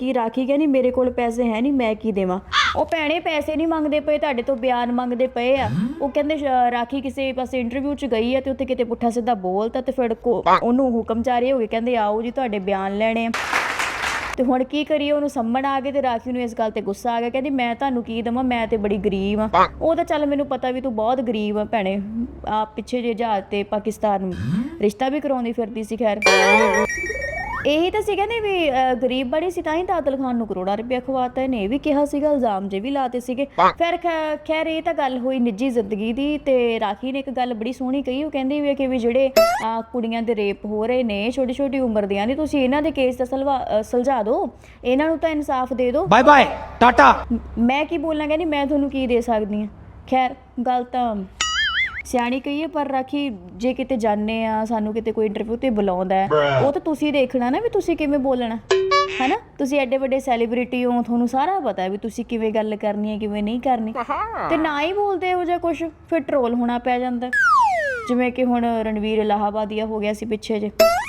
ਕੀ ਰਾਖੀ ਕਹਿੰਦੀ ਮੇਰੇ ਕੋਲ ਪੈਸੇ ਹੈ ਨਹੀਂ, ਮੈਂ ਕੀ ਦੇਵਾਂ? ਉਹ ਭੈਣੇ ਪੈਸੇ ਨਹੀਂ ਮੰਗਦੇ ਪਏ, ਤੁਹਾਡੇ ਤੋਂ ਬਿਆਨ ਮੰਗਦੇ ਪਏ ਆ। ਉਹ ਕਹਿੰਦੇ, ਸ਼- ਰਾਖੀ ਕਿਸੇ ਪਾਸੇ ਇੰਟਰਵਿਊ 'ਚ ਗਈ ਹੈ ਤੇ ਉੱਥੇ ਕਿਤੇ ਪੁੱਠਾ ਸਿੱਧਾ ਬੋਲਤਾ ਤੇ ਫਿਰ ਕੋ- ਉਹਨੂੰ ਹੁਕਮ ਜਾਰੀ ਹੋ ਗਏ ਕਹਿੰਦੇ, ਆਓ ਜੀ, ਤੁਹਾਡੇ ਬਿਆਨ ਲੈਣੇ ਆ। ਤੇ ਹੁਣ ਕੀ ਕਰੀਏ? ਉਹਨੂੰ ਸੰਮਣ ਆ ਗਏ ਤੇ ਰਾਖੀ ਨੂੰ ਇਸ ਗੱਲ ਤੇ ਗੁੱਸਾ ਆ ਗਿਆ, ਕਹਿੰਦੀ, ਮੈਂ ਤੁਹਾਨੂੰ ਕੀ ਦਵਾਂ? ਮੈਂ ਤੇ ਬੜੀ ਗਰੀਬ ਆ। ਉਹ ਤਾਂ ਚੱਲ ਮੈਨੂੰ ਪਤਾ ਵੀ ਤੂੰ ਬਹੁਤ ਗਰੀਬ ਆ ਭੈਣੇ। ਆ ਪਿੱਛੇ ਜੇ ਜਹਾਜ਼ ਤੇ ਪਾਕਿਸਤਾਨ ਰਿਸ਼ਤਾ ਵੀ ਕਰਾਉਂਦੀ ਫਿਰਦੀ ਸੀ, ਖੈਰ। ਇਹੀ ਤਾਂ ਸੀ ਕਹਿੰਦੇ ਵੀ ਗਰੀਬ ਬੜੀ ਸੀ ਤਾਂ ਹੀ ਤਾਂ ਖਾਨ ਨੂੰ ਕਰੋੜਾਂ ਰੁਪਇਆ ਖਵਾਤਾ। ਇਹਨੇ ਇਹ ਵੀ ਕਿਹਾ ਸੀਗਾ ਇਲਜ਼ਾਮ ਜੇ ਵੀ ਲਾਤੇ ਸੀਗੇ। ਫਿਰ ਖੈਰ ਇਹ ਤਾਂ ਗੱਲ ਹੋਈ ਨਿੱਜੀ ਜ਼ਿੰਦਗੀ ਦੀ ਤੇ ਰਾਖੀ ਨੇ ਇੱਕ ਗੱਲ ਬੜੀ ਸੋਹਣੀ ਕਹੀ। ਉਹ ਕਹਿੰਦੀ ਵੀ ਕਿ ਵੀ ਜਿਹੜੇ ਕੁੜੀਆਂ ਦੇ ਰੇਪ ਹੋ ਰਹੇ ਨੇ ਛੋਟੀ ਛੋਟੀ ਉਮਰ ਦੀਆਂ ਨੇ ਤੁਸੀਂ ਇਹਨਾਂ ਦੇ ਕੇਸ ਦਾ ਸਲਵਾ ਸੁਲਝਾ ਦਿਓ। ਇਹਨਾਂ ਨੂੰ ਤਾਂ ਇਨਸਾਫ ਦੇ ਦਿਓ। ਬਾਏ ਬਾਏ ਟਾਟਾ ਮ- ਮੈਂ ਕੀ ਬੋਲਣਾ ਕਹਿੰਦੀ ਮੈਂ ਤੁਹਾਨੂੰ ਕੀ ਦੇ ਸਕਦੀ ਹਾਂ? ਖੈਰ ਗੱਲ ਤਾਂ ਸਿਆਣੀ ਕਹੀਏ ਪਰ ਰਾਖੀ ਜੇ ਕਿਤੇ ਜਾਣੇ ਆ ਸਾਨੂੰ ਕਿਤੇ ਕੋਈ ਇੰਟਰਵਿਊ ਤੇ ਬੁਲਾਉਂਦਾ ਹੈ ਉਹ ਤਾਂ ਤੁਸੀਂ ਦੇਖਣਾ ਨਾ ਵੀ ਤੁਸੀਂ ਕਿਵੇਂ ਬੋਲਣਾ। ਹੈਨਾ? ਤੁਸੀਂ ਐਡੇ ਵੱਡੇ ਸੈਲੀਬ੍ਰਿਟੀ ਹੋ ਤੁਹਾਨੂੰ ਸਾਰਾ ਪਤਾ ਹੈ ਵੀ ਤੁਸੀਂ ਕਿਵੇਂ ਗੱਲ ਕਰਨੀ ਹੈ ਕਿਵੇਂ ਨਹੀਂ ਕਰਨੀ। ਤੇ ਨਾ ਹੀ ਬੋਲਦੇ ਹੋ ਜਾਂ ਕੁਝ ਫਿਰ ਟਰੋਲ ਹੋਣਾ ਪੈ ਜਾਂਦਾ। ਜਿਵੇਂ ਕਿ ਹੁਣ ਰਣਵੀਰ ਇਲਾਹਾਬਾਦੀਆ ਹੋ ਗਿਆ ਸੀ ਪਿੱਛੇ ਜੇ।